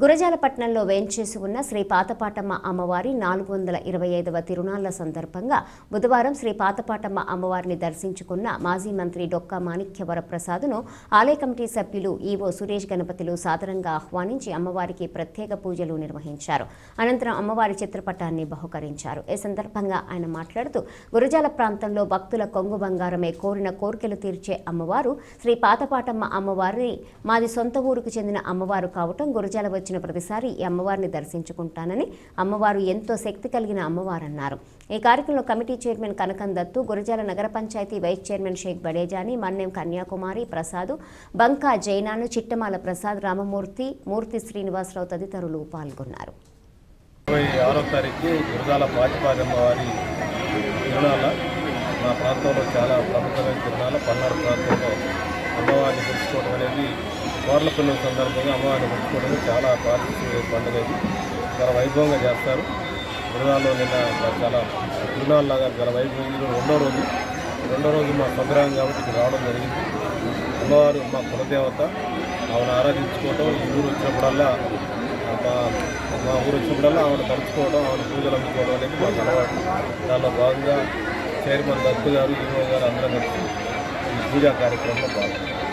గురజాలపట్నంలో వేంచేసి ఉన్న శ్రీ పాతపాటమ్మ అమ్మవారి నాలుగు వందల ఇరవై ఐదవ తిరునాళ్ళ సందర్భంగా బుధవారం శ్రీ పాతపాటమ్మ అమ్మవారిని దర్శించుకున్న మాజీ మంత్రి డొక్కా మాణిక్యవరప్రసాద్ను ఆలయ కమిటీ సభ్యులు ఈవో సురేష్ గణపతిలు సాదరంగా ఆహ్వానించి అమ్మవారికి ప్రత్యేక పూజలు నిర్వహించారు. అనంతరం అమ్మవారి చిత్రపటాన్ని బహుకరించారు. ఈ సందర్భంగా ఆయన మాట్లాడుతూ గురజాల ప్రాంతంలో భక్తుల కొంగు బంగారమే కోరిన కోరికలు తీర్చే అమ్మవారు శ్రీ పాతపాటమ్మ అమ్మవారి మాది సొంత ఊరుకు చెందిన అమ్మవారు కావటం గురజాల వచ్చి వచ్చిన ప్రతిసారి ఈ అమ్మవారిని దర్శించుకుంటానని అమ్మవారు ఎంతో శక్తి కలిగిన అమ్మవారన్నారు. ఈ కార్యక్రమంలో కమిటీ చైర్మన్ కనకం దత్తు గురజాల నగర పంచాయతీ వైస్ చైర్మన్ షేక్ బడేజాని మన్నెం కన్యాకుమారి ప్రసాద్ బంకా జైనాను చిట్టమాల ప్రసాద్ రామమూర్తి మూర్తి శ్రీనివాసరావు తదితరులు పాల్గొన్నారు. ఇరవై ఆరో తారీఖు గురజాల వారి తిరునాళ్ళ. మా ప్రాంతంలో చాలా ప్రముఖమైన తిరునాళ్ళ. పల్నాడు ప్రాంతంలో అమ్మవారిని తెలుసుకోవడం అనేది కోర్ల పిల్లల సందర్భంగా అమ్మవారిని పెట్టుకోవడం చాలా పార్టీ పండుగ ఇది చాలా వైభవంగా చేస్తారు. తిరునాళ్ళు నిన్న చాలా తిరునాళ్ళలాగా చాలా వైభవం. ఈరోజు రెండో రోజు. రెండో రోజు మా సంగ్రహం కాబట్టి ఇక్కడ రావడం జరిగింది. అమ్మవారు మా కులదేవత. ఆవిడ ఆరాధించుకోవటం ఈ ఊరు వచ్చినప్పుడల్లా మా మా ఊరు వచ్చినప్పుడల్లా ఆవిడ తలుచుకోవడం ఆవిడ పూజలు అందుకోవడం అనేది మాకు అలవాటు. దానిలో భాగంగా చైర్మన్ దత్తు గారు ఈవో గారు అందరం కలిసి ఈ పూజా కార్యక్రమంలో పాల్గొన్నారు